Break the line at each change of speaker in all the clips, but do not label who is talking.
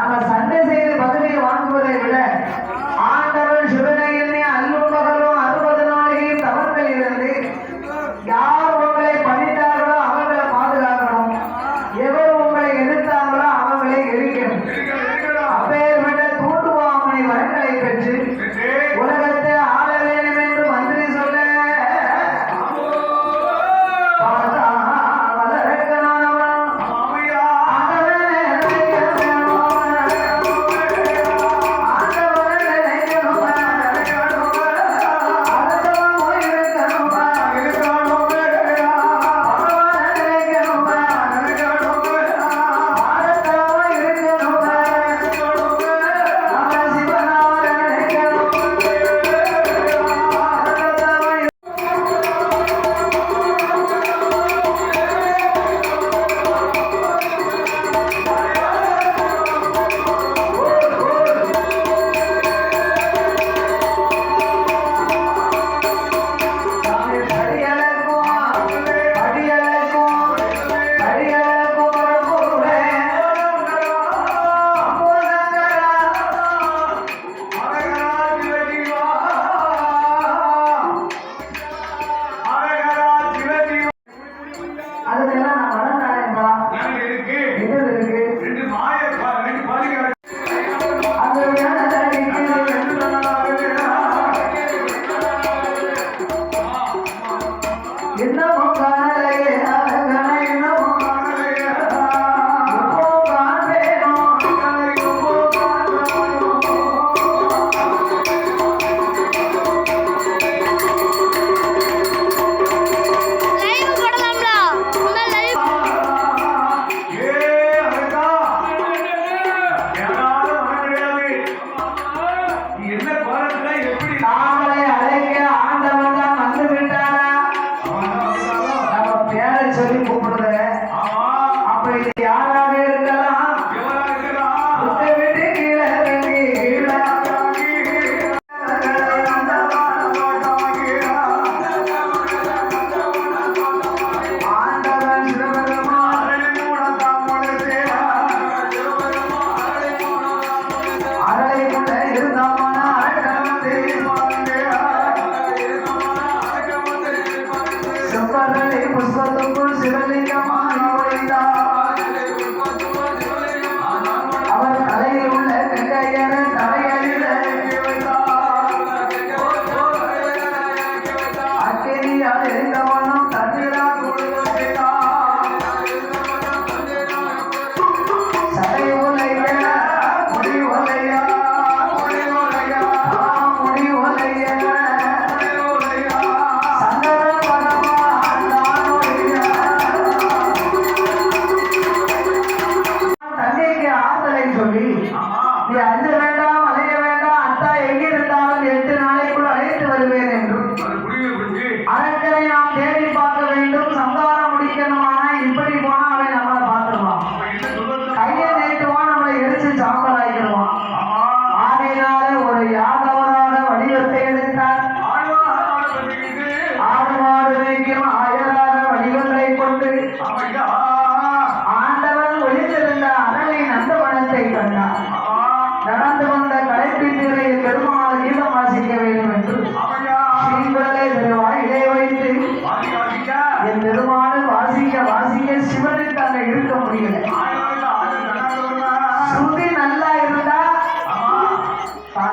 அந்த சண்டை செய்து பதில்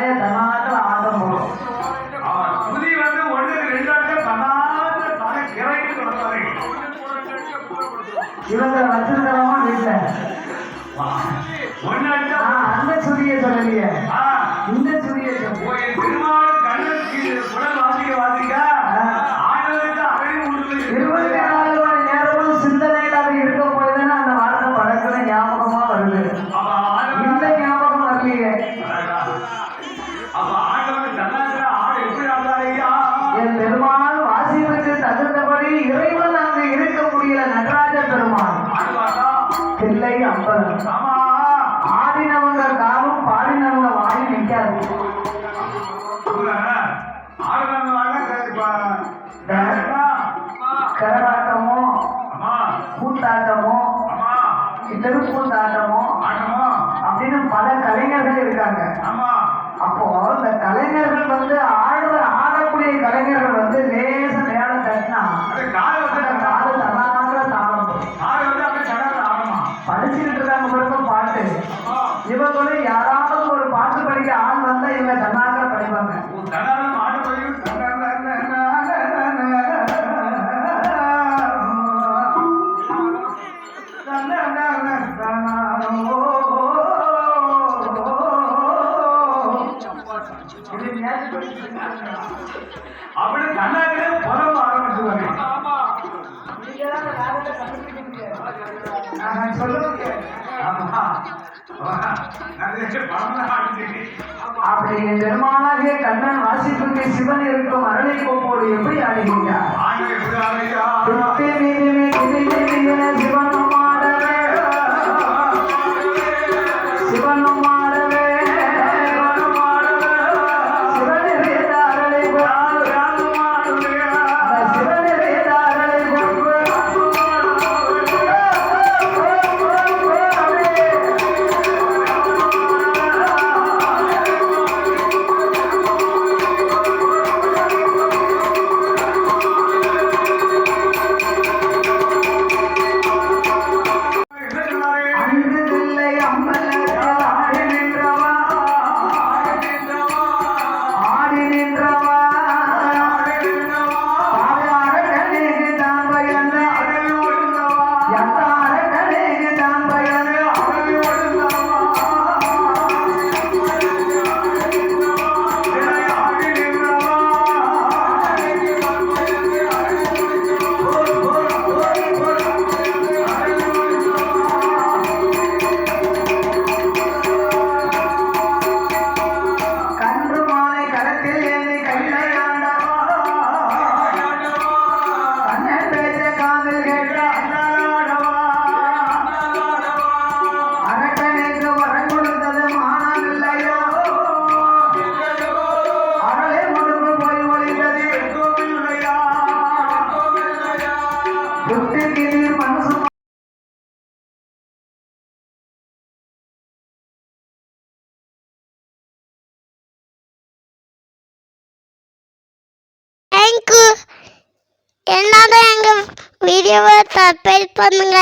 ela இல்லை ஐம்பது ஆடினவங்க காலம் பாடினவங்க வாங்கி நிற்காது. கரகாட்டமோ கூத்தாட்டமோ
தெருக்கூத்தாட்டமோ
அப்படின்னு பல கலைஞர்கள் இருக்காங்க.
ஆமா அப்படி
பெருமானாகிய கண்ணன் வாசிப்புக்கு சிவன் இருக்கும் அரளை கோப்போடு எப்படி ஆடுகின்றார்? சிவனமா புத்தத்தில் மனசு
எல்லாரும் எங்கள் வீடியோவை சப்ஸ்கிரைப் பண்ணுங்க.